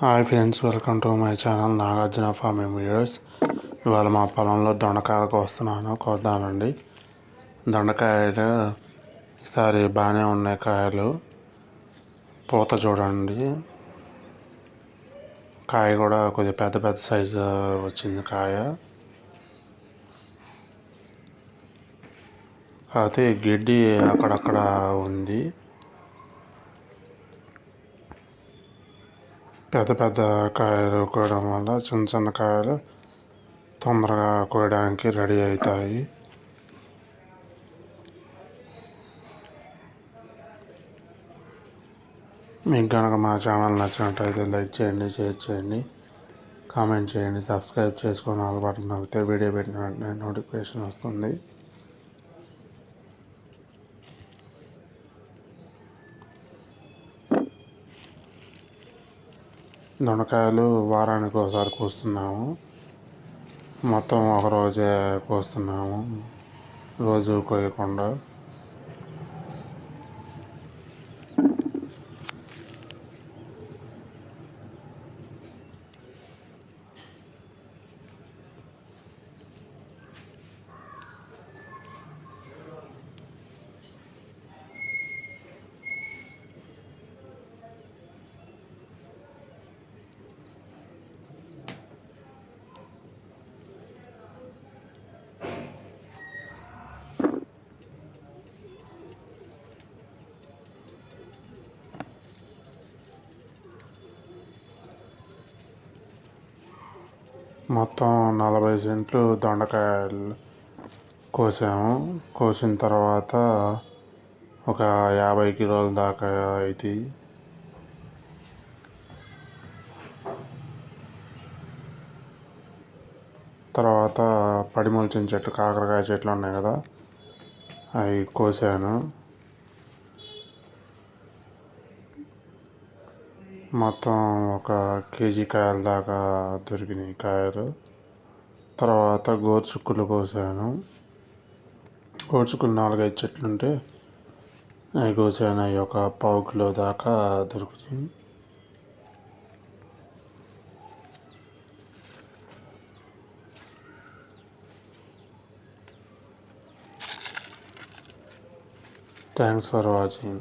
Hi friends welcome to my channel Nagarjuna farming videos. ఇవాళ మా పొలంలో దొండకాయలకు వస్తున్నాను కోద్దానండి దొండకాయలు ఈసారి బాగానే ఉన్నాయి కాయలు. పూత చూడండి. కాయ కూడా కొద్దిగా పెద్ద పెద్ద సైజు వచ్చింది కాయ. అయితే గిడ్డి అక్కడక్కడ ఉంది. పెద్ద పెద్ద కాయలు కోయడం వల్ల చిన్న చిన్న కాయలు తొందరగా కోయడానికి రెడీ అవుతాయి. మీకు కనుక మా ఛానల్ నచ్చినట్టయితే లైక్ చేయండి షేర్ చేయండి కామెంట్ చేయండి సబ్స్క్రైబ్ చేసుకొని ఆల్ బటన్ నొక్కితే వీడియో పెట్టిన వెంటనే నోటిఫికేషన్ వస్తుంది. దొండకాయలు వారానికి ఒకసారి కోస్తున్నాము. మొత్తం ఒక రోజే కోస్తున్నాము. రోజు కోయకుండా మొత్తం నలభై సెంట్లు దొండకాయలు కోసాము. కోసిన తర్వాత ఒక యాభై కిలోల దాకా అవుతాయి తర్వాత పడిమొలిచిన చెట్లు కాకరకాయ చెట్లు ఉన్నాయి కదా అవి కోసాను. మొత్తం ఒక కేజీ కాయల దాకా దొరికినాయి కాయలు. తర్వాత గోరుచుక్కులు కోసాను. గోరుచుక్కులు నాలుగైదు చెట్లు ఉంటే అవి కోసాను. అవి ఒక పావు కిలో దాకా దొరుకుతాయి. Thanks for watching